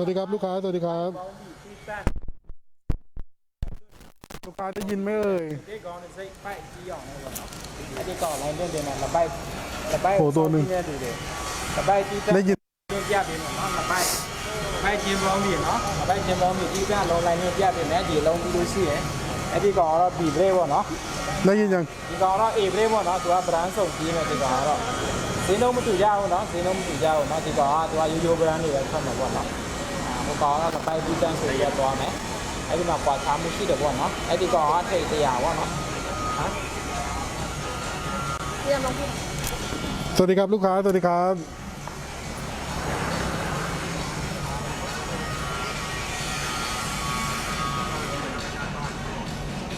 สวัสดีครับลูกค้า สวัสดีครับ ลูกค้าได้ยินไหมเอ่ย Cái con này xây bay chi dọn này rồi. Cái đi cỏ này lên đây này là bay là bay Ồ, tôi nừng. nghe từ để là bay chi ได้ยิน lên gia đình của nó là bay bay chim bóng biển nó là bay chim bóng biển chi ra lâu này lên gia đình này chỉ lâu đi đôi xì ấy cái đi cỏ nó bị rê vào nó ได้ยินยัง đi cỏ nó ịp rê vào nó tụi brand sổng chi này thì cỏ nó xí ก็ก็ไปพิจารณาเสียตัวไหมไอ้ที่มากว่าช้ามุชิเดบวนเนาะไอ้ที่ก็เทียร์เทียร์วะเนาะฮะเรียนมาพี่สวัสดีครับลูกค้า สวัสดีครับ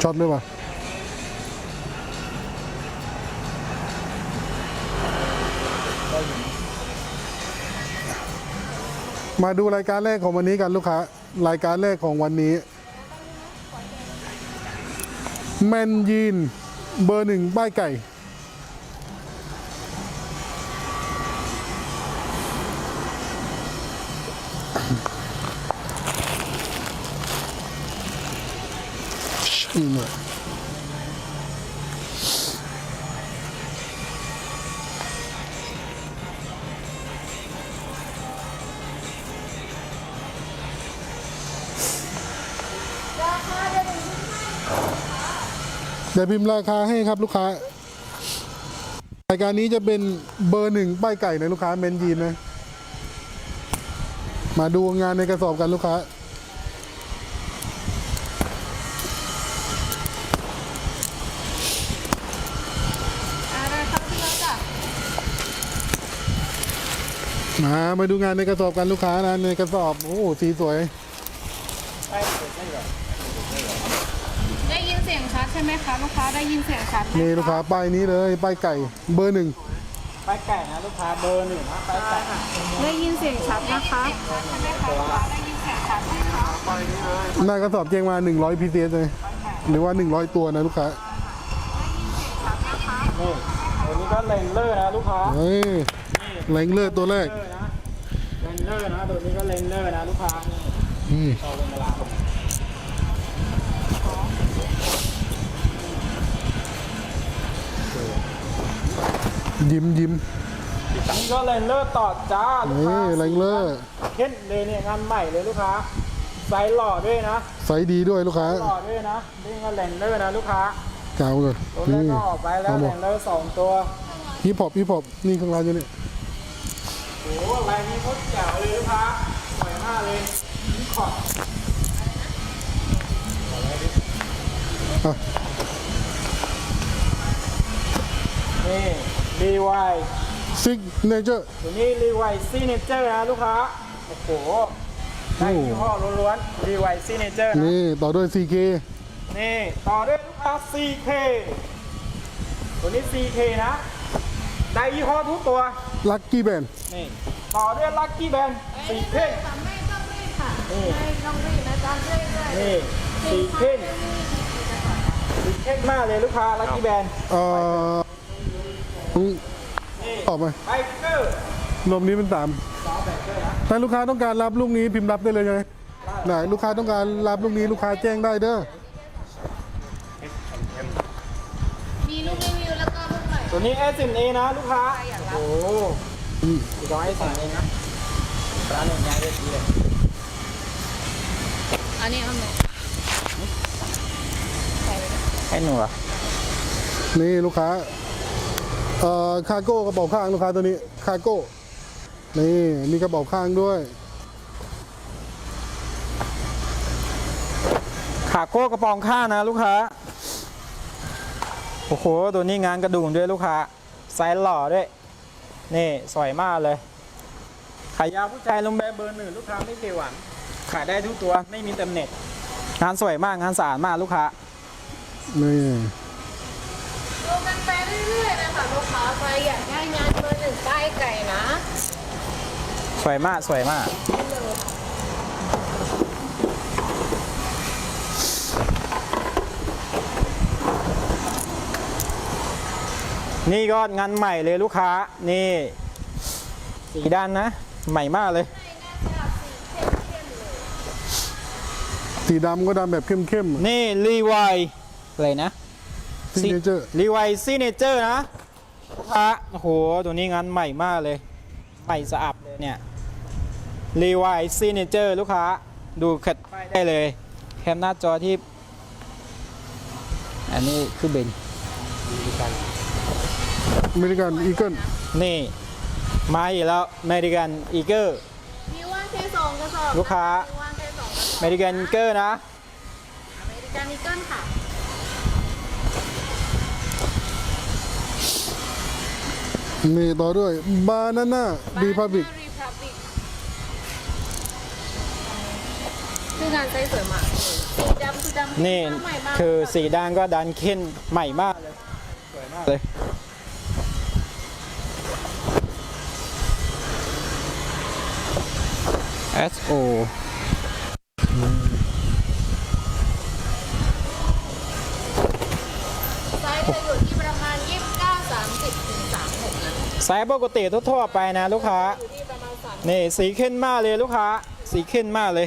ชอบไหมวะ มาดูรายการแรกของวันนี้กันลูกค้ารายการแรกของวันนี้แมนยีนเบอร์หนึ่งป้ายไก่อื เดี๋ยวพิมพ์ราคาให้ครับลูกค้ารายการนี้จะเป็นเบอร์หนึ่งป้ายไก่ในลูกค้าเมนยีนนะ มาดูงานในกระสอบกันลูกค้าอมามาดูงานในกระสอบกันลูกค้านะในกระสอบ โอ้สีสวย ได้ยินเสียงชัดใช่ไหมคะลูกค้าได้ยินเสียงชัดไหมนี่ลูกค้าป้ายนี้เลยป้ายไก่เบอร์หนึ่งไปไก่นะลูกค้าเบอร์หนึ่งนะไปไก่ได้ยินเสียงชัดนะคะใช่ไหมคะลูกค้าได้ยินเสียงชัดไหมคะหน้ากระสอบแจ้งมา 100พีเเลยหรือว่า 100 ตัวนะลูกค้านี่ตัวนี้ก็เลนเลอร์นะลูกค้าเฮ้ยแรงเลือดตัวแรกเลอร์นะเลนเลอร์นะตัวนี้ก็เลนเลอร์นะลูกค้าอืมต่อเป็นเวลา ยิ้มยิ้มนี่ก็เลนเลอร์ต่อจ้าลูกนี่ค้าแรงเลือดเข้นเลยเนี่ยงานใหม่เลยลูกค้าไซส์หล่อด้วยนะไซส์ดีด้วยลูกค้าหล่อด้วยนะนี่ก็เลนเลอร์นะลูกค้าเก่าเลยตัวแรกนี่ก็ออกไปแล้วเอาหมเลดนเลอร์สองตัวฮิปฮอปฮิปฮอปนี่ข้างล่างอยู่นี่โอ้โหลายนี้โคตรแจ๋วเลยลูกค้าสวยมากเลยนี่ขอดอะนี่ รีไวซิกเนเจอร์ตัวนี้รีไวซีเนเจอร์นะลูกค้า โอ้โหได้ยี่ห้อล้วนๆรีไวซีเนเจอร์นะนี่ต่อด้วย CK นี่ต่อด้วยลูกค้า CK ตัวนี้ CK นะ ได้ยี่ห้อทุกตัว ลัคกี้แบนนี่ต่อด้วยลั c กี้แบนสีเพ่งไม่ต้องรีบค่ะนี่ไม่ต้องรีบนะจ๊ะเรื่อยๆนี่สีเพ่งสีเพ่งมากเลยลูกค้าลั c กี้แบนเอ่อ อืมนี่ออกมาไบเกอร์รวมนี้เป็นสามซอฟต์แบเกอร์นะถ้าลูกค้าต้องการรับลูกนี้พิมพ์รับได้เลยใช่ไหมไหนลูกค้าต้องการรับลูกนี้ลูกค้าแจ้งได้เด้อมีลูกรีวิวแล้วก็ลูกใหม่ตัวนี้ s 1 a นะลูกค้า โอ้โหอีกร้อยสามเองนะร้านหนึ่งยางเรียบร้อยเลยอันนี้เอาไหนให้หนูเหรอนี่ลูกค้า เอ่อคาร์โก้กระเป๋าข้างลูกค้าตัวนี้คาร์โก้นี่มีกระเป๋าข้างด้วยขาโก้กระปองข้างนะลูกค้าโอ้โหตัวนี้งานกระดุมด้วยลูกค้าไซส์หล่อด้วยนี่สวยมากเลยขายยาวผู้ชายลงแบบเบอร์หนึ่งลูกค้าไม่เกหวันขายได้ทุกตัวไม่มีเต็มเน็ตงานสวยมากงานสะอาดมากลูกค้านี่ดูกันไป เรื่อยๆนะคะลูกค้าใครอยากได้งานเบอร์หนึ่งใกล้ไก่นะสวยมากสวยมาก นี่ก็งานใหม่เลยลูกค้า นี่ สีด้านนะ ใหม่มากเลยงานสลับสีเข้มสีดำก็ดำแบบเข้มนี่รีไวอะไรนะ ๆซิงเจอร์รีไวซีเนเจอร์นะลูกค้าโอ้โห ตัวนี้งานใหม่มากเลย ใหม่สะอาดเลยเนี่ยรีไวซีเนเจอร์ลูกค้า ดูขัดป้ายได้เลย แคมหน้าจอที่ อันนี้คือเบนอเมริกันอีเกิลนี่ มาอีกแล้วเมริกันอีเกอร์ มีว่างแค่สองกระสอบลูกค้า มีว่างแค่สองกระสอบเมริกันอีเกอร์นะ อเมริกันอีเกิลค่ะ นี่ต่อด้วยบานาน่าดีพับบิกรีพับบิกคืองานไซส์สวยมากสีดำคือดำนี่ใหม่มากคือสีด้านก็ดันเข้นใหม่มากเลยสวยมากเลย SO ไซส์จะอยู่ที่ประมาณ 29 30ถึง36นะ ไซส์ปกติทั่วๆไปนะลูกค้าอยู่ที่ประมาณ3นี่สีเข้นมากเลยลูกค้า สีเข้นมากเลย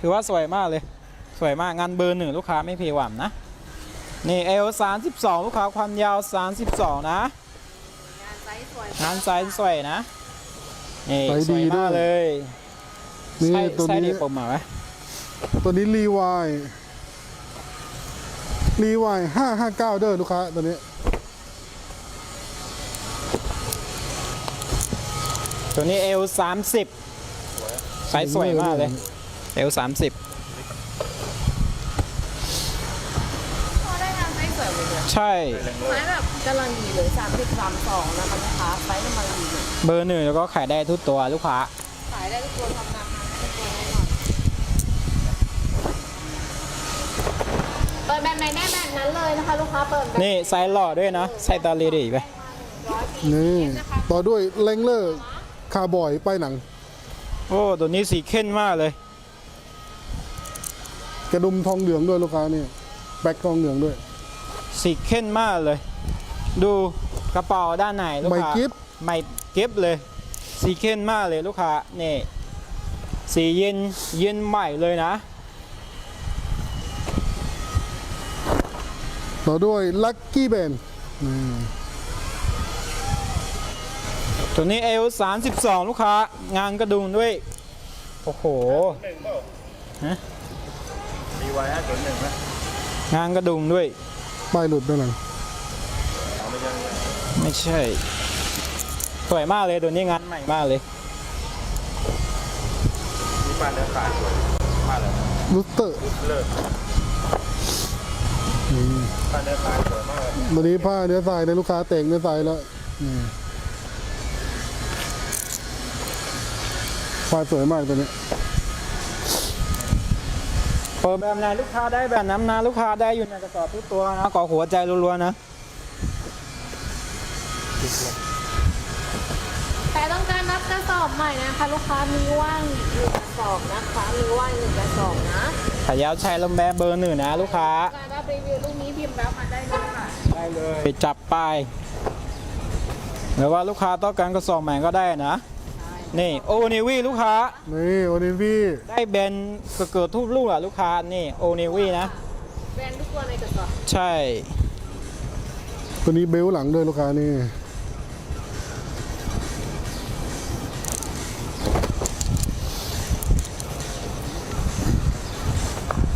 ถือว่าสวยมากเลย สวยมากงานเบอร์หนึ่งลูกค้าไม่เพหว่ำนะนี่ L 32ลูกค้าความยาว32นะงานไซส์สวยงานไซส์สวยนะนี่ไซส์สดีวยด้มากวยเลยนี่ไส้ตัวไส้นี้ดีปมมาไหมตัวนี้รีวายรีวายห้าห้าเก้าเด้อลูกค้าตัวนี้ ตัวนี้ L 30ไซส์สวยมากเลย L 30พอได้งานไซส์สวยเลยเนี่ยใช่ ไม้แบบกำลังดีเลย30 32นะคะลูกค้าไซส์กำลังดีเลยเบอร์หนึ่งแล้วก็ขายได้ทุกตัวลูกค้า ขายได้ทุกตัวทำราคาได้ทุกตัวแน่นอนเปิดแบบไหนได้แบบนั้นเลยนะคะ ลูกค้าเปิดแบบนี่ไซส์หล่อด้วยนะไซส์ตาลีดีไปร้อยปีนี่นะคะต่อด้วยเลงเลอร์ คาร์บอยป้ายหนัง โอ้ตัวนี้สีเข้นมากเลย กระดุมทองเหลืองด้วยลูกค้านี่แบ็คทองเหลืองด้วย สีเข้นมากเลย ดูกระเป๋าด้านในลูกไม่ค้ากิฟไม่เก็บเลย สีเข้นมากเลยลูกค้านี่สีเย็นเย็นใหม่เลยนะ ต่อด้วยลัคกี้แบน ตัวนี้เอล32ลูกค้า งานกระดุมด้วย โอ้โหมีไว้ห้าศูนย์หนึ่งไหมงานกระดุมด้วย ป้ายหลุดด้านหลังเอาไม่ใช่ไม่ใช่ไม่ใช่ สวยมากเลยตัวนี้งานใหม่มากเลย มีป้ายเนื้อขายสวยมากเลยลูสเตอร์เลิศป้ายเนื้อขายสวยมากเลยวันนี้ผ้าเนื้อทรายในลูกค้าแต่งเนื้อทรายแล้ว นี่ผ้าสวยมากตัวนี้ เปิดแบบไหนลูกค้าได้แบบน้ำนะลูกค้าได้อยู่ในกระสอบทุกตัวนะขอหัวใจรัวๆนะ แต่ต้องการรับกระสอบใหม่นะคะ ลูกค้ามีว่างหนึ่งกระสอบนะคะ มีว่างหนึ่งกระสอบนะขายาวชายลมแบเบอร์หนึ่งนะ ลูกค้าการรับรีวิวลูกนี้พิมพ์รับมาได้เลยค่ะได้เลยไปจับไปหรือว่าลูกค้าต้องการกระสอบใหม่ก็ได้นะ นี่โอเนวีลูกค้า นี่โอนิวี่ได้แบรนด์เกิดๆทุกลูกอะลูกค้านี่โอเนวีนะ แบรนด์ทุกตัวในกระสอบใช่ ตัวนี้เบลหลังด้วยลูกค้านี่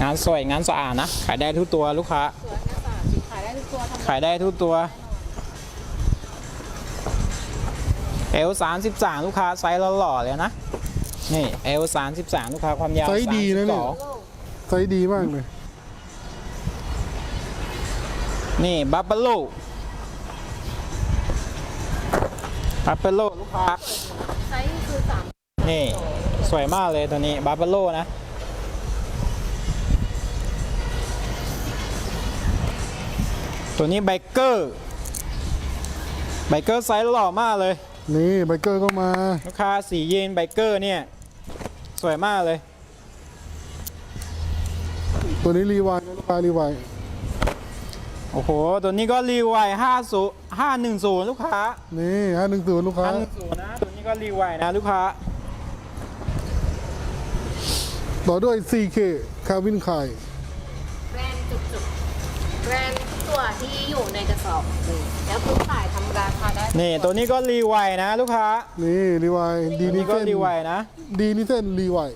งานสวยงานสะอาดนะ ขายได้ทุกตัวลูกค้า สวยนะจ๊ะขายได้ทุกตัวทำขายได้ทุกตัว เอลสามสิบสามลูกค้าไซส์หล่อๆเลยนะ นี่เอลสามสิบสามลูกค้าความยาวไซส์ดีนะเนี่ย32ไซส์ดีมากเลย นี่บัฟเฟโลบัฟเฟโลลูกค้าไซส์คือสามนี่ สวยมากเลยตัวนี้บัฟเฟโลนะตัวนี้ไบเกอร์ไบเกอร์ไซส์หล่อมากเลย นี่ไบเกอร์ก็มา ลูกค้าสีเย็นไบเกอร์เนี่ย สวยมากเลย ตัวนี้รีวายนะลูกค้ารีวายโอ้โห ตัวนี้ก็รีไวห้าศูห้าหนึ่งศูนย์ลูกค้านี่ห้าหนึ่งศูนย์ลูกค้าห้าหนึ่งศูนย์นะ ตัวนี้ก็รีไวนะลูกค้า ต่อด้วย 4K คาวินไคแบรนด์จุกๆแบรนด์ ตัวที่อยู่ในกระสอบนี่แล้วคุณขายทำราคาได้นี่ตัวนี้ก็รีไวนะลูกค้านี่รีวายดีตัวนินี้ก็เซนรีไวนะ ดีนิเซนรีวาย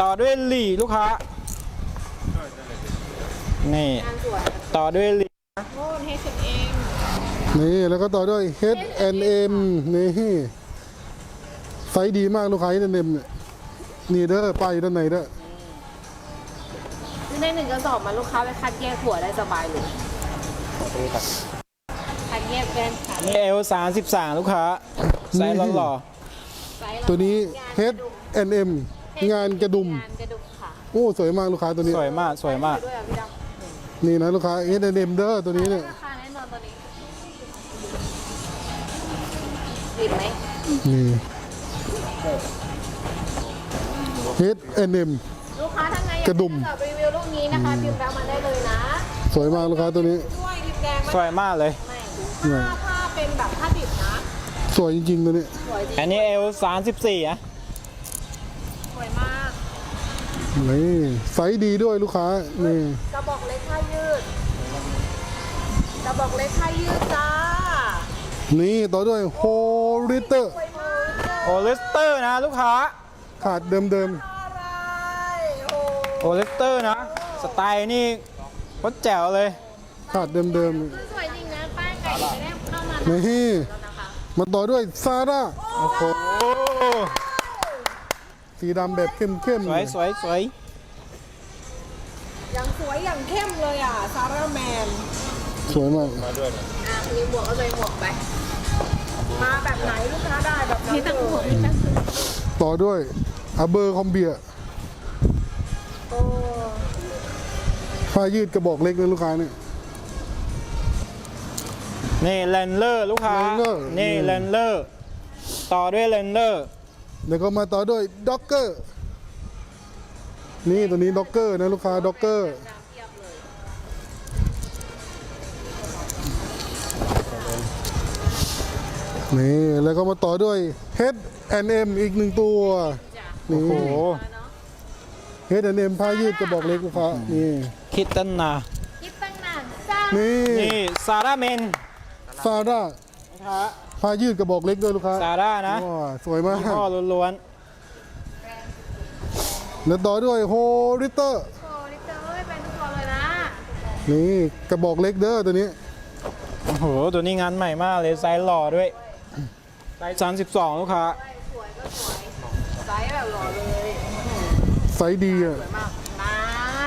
ต่อด้วยหลีลูกค้า นี่ งานสวยต่อด้วยหลีโน่นให้ฉันเองนี่แล้วก็ต่อด้วย H&M นี่ไซส์ดีมากลูกค้า H&M เนี่ยนี่เด้อป้ายอยู่ด้านในเด้อซื้อ ในหนึ่งกระสอบมาลูกค้าไปคัดแยกหัวได้สบายเลยคัดแยกแบรนด์ขายนี่เอลสามสิบสามลูกค้าไซส์หล่อไซส์เราตัวนี้งานกระดุม H&M งานกระดุม งานกระดุมค่ะโอ้สวยมากลูกค้าตัวนี้ ๆสวยมากสวยมาก ด้วยอะพี่ดำนี่นะลูกค้า H&M เด้อตัวนี้เนี่ยราคาแน่นอนตัวนี้ติดไหมนี่ H&M ลูก กกระดุมจรีวิวลูกนี้นะคะพิมพ์แบงมาได้เลยนะสวยมากลูกค้าตัวนี้ ด้วยลิปแดงสวยมากเลย ไม่ผ้าผ้าเป็นแบบผ้าดิบนะสวยจริงๆตัวนี้ สวยจริงอันนี้เอลสามสิบสี่อะสวยมากนี่ไซส์ดีด้วยลูกค้า นี่ กระบอกเล็กผ้ายืดกระบอกเล็กผ้ายืดจ้านี่ต่อด้วย h o r i t e r สวยมากโอเลสเตอร์นะลูกค้า ขาดเดิมอะไร โอ้โอเลสเตอร์นะ สไตล์นี่โคตรแจ๋วเลยๆขาดเดิมสวยจริงนะป้ายไก่ไม่ได้เข้ามาๆนี่แล้วนะคะมาต่อด้วยซาร่าโอ้โห สีดำแบบเข้มสวยสวยสวยอย่างสวยอย่างเข้มเลยอะ ซาร่าแมน สวยมากมาด้วยนะอะมีหมวกก็เลยหมวกไป มาแบบไหนลูกค้าได้แบบนั้นมีตั้งเลหมวกยมีตั้งต่อด้วยอาเบอร์คอมเบียโอ้ ผ้ายืดกระบอกเล็กนะลูกค้าเนี่ย นี่เลนเลอร์ลูกค้า Landler นี่อืมเลนเลอร์ต่อด้วยเลนเลอร์แล้วก็มาต่อด้วยด็อกเกอร์ นี่ตัวนี้ด็อกเกอร์นะลูกค้าด็อกเกอร์ นี่แล้วก็มาต่อด้วย H&M อีกหนึ่งตัวโอ้โห H&M ผ้ายืดกระบอกเล็กลูกค้านี่คิดตันนาคิดตั้งนานจ้านี่นี่ซาร่าเมนซาร่านะคะผ้ายืดกระบอกเล็กด้วยลูกค้าซาร่านะว้าสวยมากพ่อล้วนแล้วต่อด้วยโฮริเตอร์โอ้ลิเตอร์เอ้ยเป็นทุกตัวเลยนะนี่กระบอกเล็กเด้อตัวนี้ ๆโอ้โห ตัวนี้งานใหม่มากเลยไซส์หล่อด้วยไซส์สามสิบสองลูกค้า สวยก็สวยไซส์แบบหล่อเลย ไซส์ดีอะสวยมากนา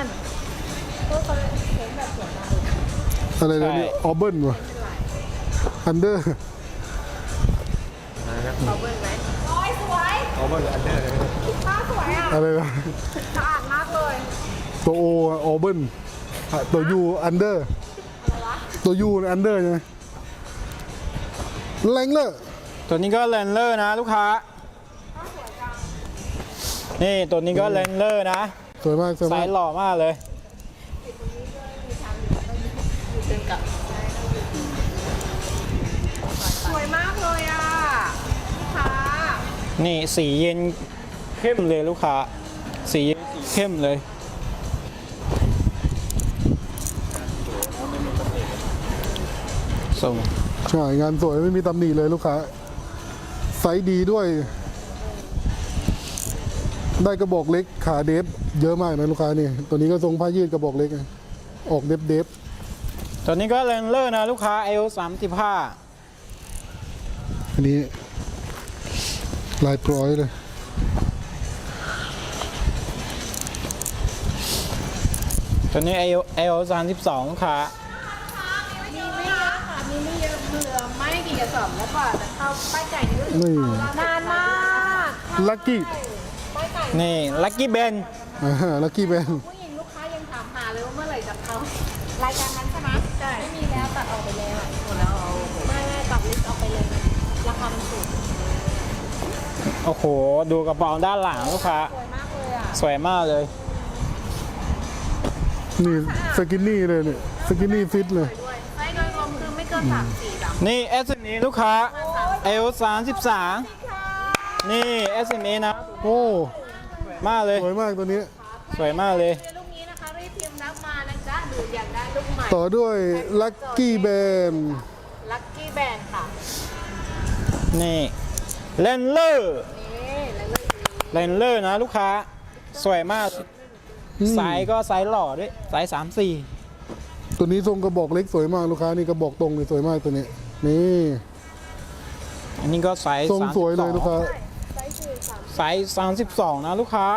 นก็เขาเห็นแบบสวยมากเลยอะไรนะนี่ออเบิร์นวะอันเดอร์เขาเบิ้ลไหมโอ้ยสวยเอามาอันเดอร์เลยผ้าสวยอะอะไรนะสะอาดมากเลยตัวโอออเบิร์นตัวยูอันเดอร์ตัวยูอันเดอร์ใช่ไหมแรงเลอร์ตัวนี้ก็เลนเลอร์นะลูกค้า นี่ตัวนี้ก็เลนเลอร์นะสวยมากสวยไซมากส์หล่อมากเลยจนกับสวยมากเลยอะลูกค้านี่สีเย็นเข้มเลยลูกค้า สีเย็นสีเข้มเลย ส่ง ใช่งานสวยไม่มีตำหนิเลยลูกค้าไซส์ดีด้วย ได้กระบอกเล็กขาเดฟเยอะมากนะลูกค้านี่ ตัวนี้ก็ทรงผ้ายืดกระบอกเล็กไงออกเดฟเดฟตัวนี้ก็เลนเลอร์นะลูกค้าเอลสามสิบห้าอันนี้ลายปร้อยเลย ตัวนี้เอลเอลสามสิบสองลูกค้ามีไม่เยอะค่ะ มีไม่เยอะเหลือไม่กี่กระสอบแล้วกว่าจะเข้าป้ายไก่นี่ก็นี่นานมาก ลักกี้ป้ายไก่ นี่ลักกี้เบนลักกี้แบนผู้หญิงลูกค้ายังถามหาเลยว่าเมื่อไหร่จะเข้ารายการนั้นใช่ไหมใช่ไม่มีแล้วตัดออกไปแล้วหมดแล้วไม่ไม่ตัดลิสต์ออกไปเลยราคามันสูงโอ้โห ดูกระเป๋าด้านหลังลูกค้าสวยมากเลยอะสวยมากเลยนี่สกินนี่เลยเนี่ยสกินนี่ฟิตเลยด้วยไซส์โดยรวมคือไม่เกินสามสี่แบบนี่เอสนี้ลูกค้าเอลสามสิบสาม นี่ SMA นะ โอ้มากเลย สวยมากตัวนี้ สวยมากเลย ลูกนี้นะคะรีบพิมพ์รับมานะจ๊ะหรืออยากได้ลูกใหม่ต่อด้วยลัคกี้แบนลัคกี้แบนค่ะนี่เลนเลอร์นี่แล้วก็เลนเลอร์นะลูกค้า สวยมาก ไซส์ก็ไซส์หล่อด้วย ไซส์สามสี่ตัวนี้ทรงกระบอกเล็กสวยมากลูกค้านี่กระบอกตรงเลยสวยมากตัวนี้ นี่ อันนี้ก็ไซส์ทรงสวยเลยลูกค้า ไซส์คือสามไซส์สามสิบสองนะลูกค้า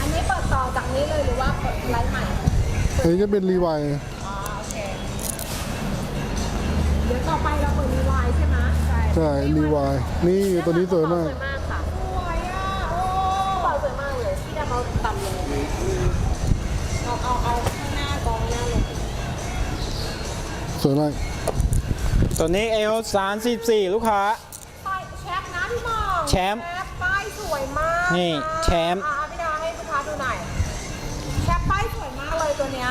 อันนี้เปิดต่อจากนี้เลยหรือว่าเปิดไลฟ์ใหม่อันนี้จะเป็นรีไวายอ๋อโอเค เดี๋ยวต่อไปเราเปิดรีไวล์ใช่ไหมใช่ใช่รีไวายนี่ตัวนี้สวยมาก สวยมากค่ะสวยอะโอ้เป่าสวยมากเลยที่จะเขาต่ำลงเอาเอาเอาข้างหน้ากองหน้าลง สวยมาก ตัวนี้เอลสามสิบสี่ลูกค้า ป้ายแชมป์นะพี่หมองแชมป์ป้ายสวยมากนี่ะแชมป์ อะพี่ดาให้ลูกค้าดูหน่อยแชมป์ป้ายสวยมากเลยตัวเนี้ย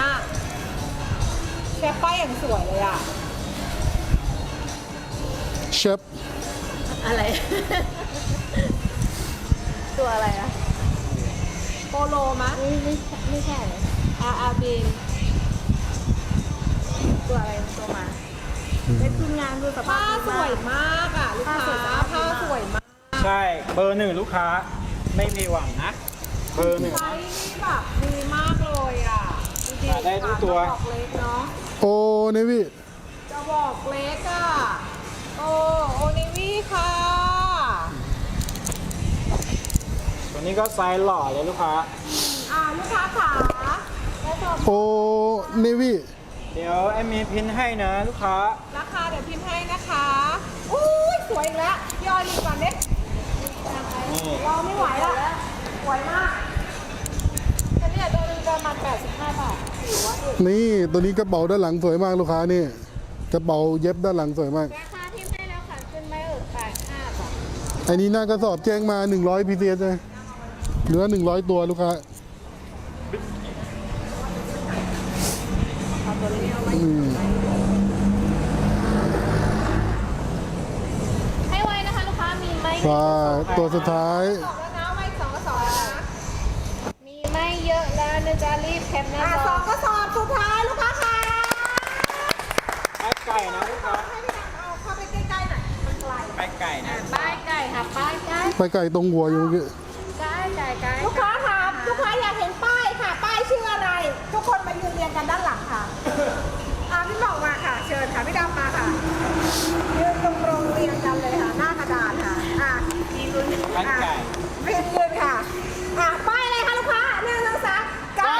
แชมป์ป้ายอย่างสวยเลยอะเชฟอะไร ตัวอะไรอะโปโลมะไม่ไม่ไม่ใช่เลยอาอาบีนตัวอะไรตัวมา เป็นทีมงานดูสภาพผ้าสวยมากอะลูกค้าผ้าสวยมากใช่ เบอร์หนึ่งลูกค้าไม่มีหวังนะ เบอร์หนึ่ง ไซส์นี่แบบดีมากเลยอะจริงหาได้ทุกตัวกระบอกเล็กเนาะ โอเนวี่กระบอกเล็กอะ โอโอนิวี่ค่ะ ตัวนี้ก็ไซส์หล่อเลยลูกค้า อ่าลูกค้าขาแล้วสอบโอเนวี่ เดี๋ยวแอมมีพินให้นะลูกค้า ราคาเดี๋ยวพิมพ์ให้นะคะอุ้ยสวยอีกแล้วย่อยดีกว่าเน็ตนี่รอไม่ไหวแล้วสวยมากอันนี้ตัวนึงประมาณ85 บาทถือว่าถูกนี่ตัวนี้กระเป๋าด้านหลังสวยมากลูกค้านี่กระเป๋าเย็บด้านหลังสวยมากราคาพิมพ์ให้แล้วค่ะขึ้นไม่เอ่ย85บาทอันนี้หน้ากระสอบแจ้งมา 100พีเซเลยเหลือ100 ตัวลูกค้า ให้ไว้นะคะลูกค้ามีไม่ใช่ตัวสุดท้ายสองแล้วนะไว้สองกระสอบแล้วนะมีไม่เยอะแล้วนะจ๊ะรีบแคปหน้าจอสองกระสอบสุดท้ายลูกค้าค่ะแป้ไก่นะลูกค้าให้พี่ดังเอาเข้าไปใกล้ๆหน่อยมันไกลแป้ไก่นะป้ายไก่ค่ะป้ายไก่ไปไก่ตรงหัวอยู่เมื่อกี้ไก่ไก่ไก่ลูกค้าค่ะลูกค้าอยากเห็นป้ายค่ะ ป้ายชื่ออะไร ทุกคนมายืนเรียงกันด้านหลังค่ะอ่า พี่บอกมาค่ะ เชิญค่ะพี่ดำมาค่ะยืนตรงรงเรียงกันเลยค่ะ หน้ากระดานค่ะอะยืนแป้ไก่ ยืนยืนค่ะอะป้ายอะไรคะลูกค้าหนึ่งสองสามไก่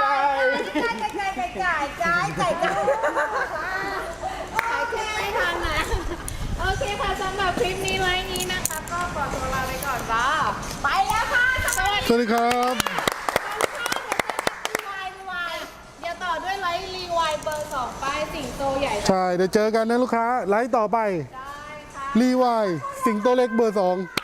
ไก่ ไก่ไก่ไก่ไก่ไก่ไก่ไก่ขายแค่ไม่ทันนะโอเคค่ะสำหรับคลิปนี้ไว้นี้นะคะ ก็ขอตัวลาไปก่อนจ้าไปแล้วค่ะ สวัสดี สวัสดีครับ เดี๋ยวต่อด้วยไลท์รีไวน์เบอร์สองป้าย สิงโตใหญ่ ใช่เดี๋ยวเจอกันนะลูกค้าไลฟ์ต่อไป ได้ค่ะ รีไวายสิงโตเล็กเบอร์สองไ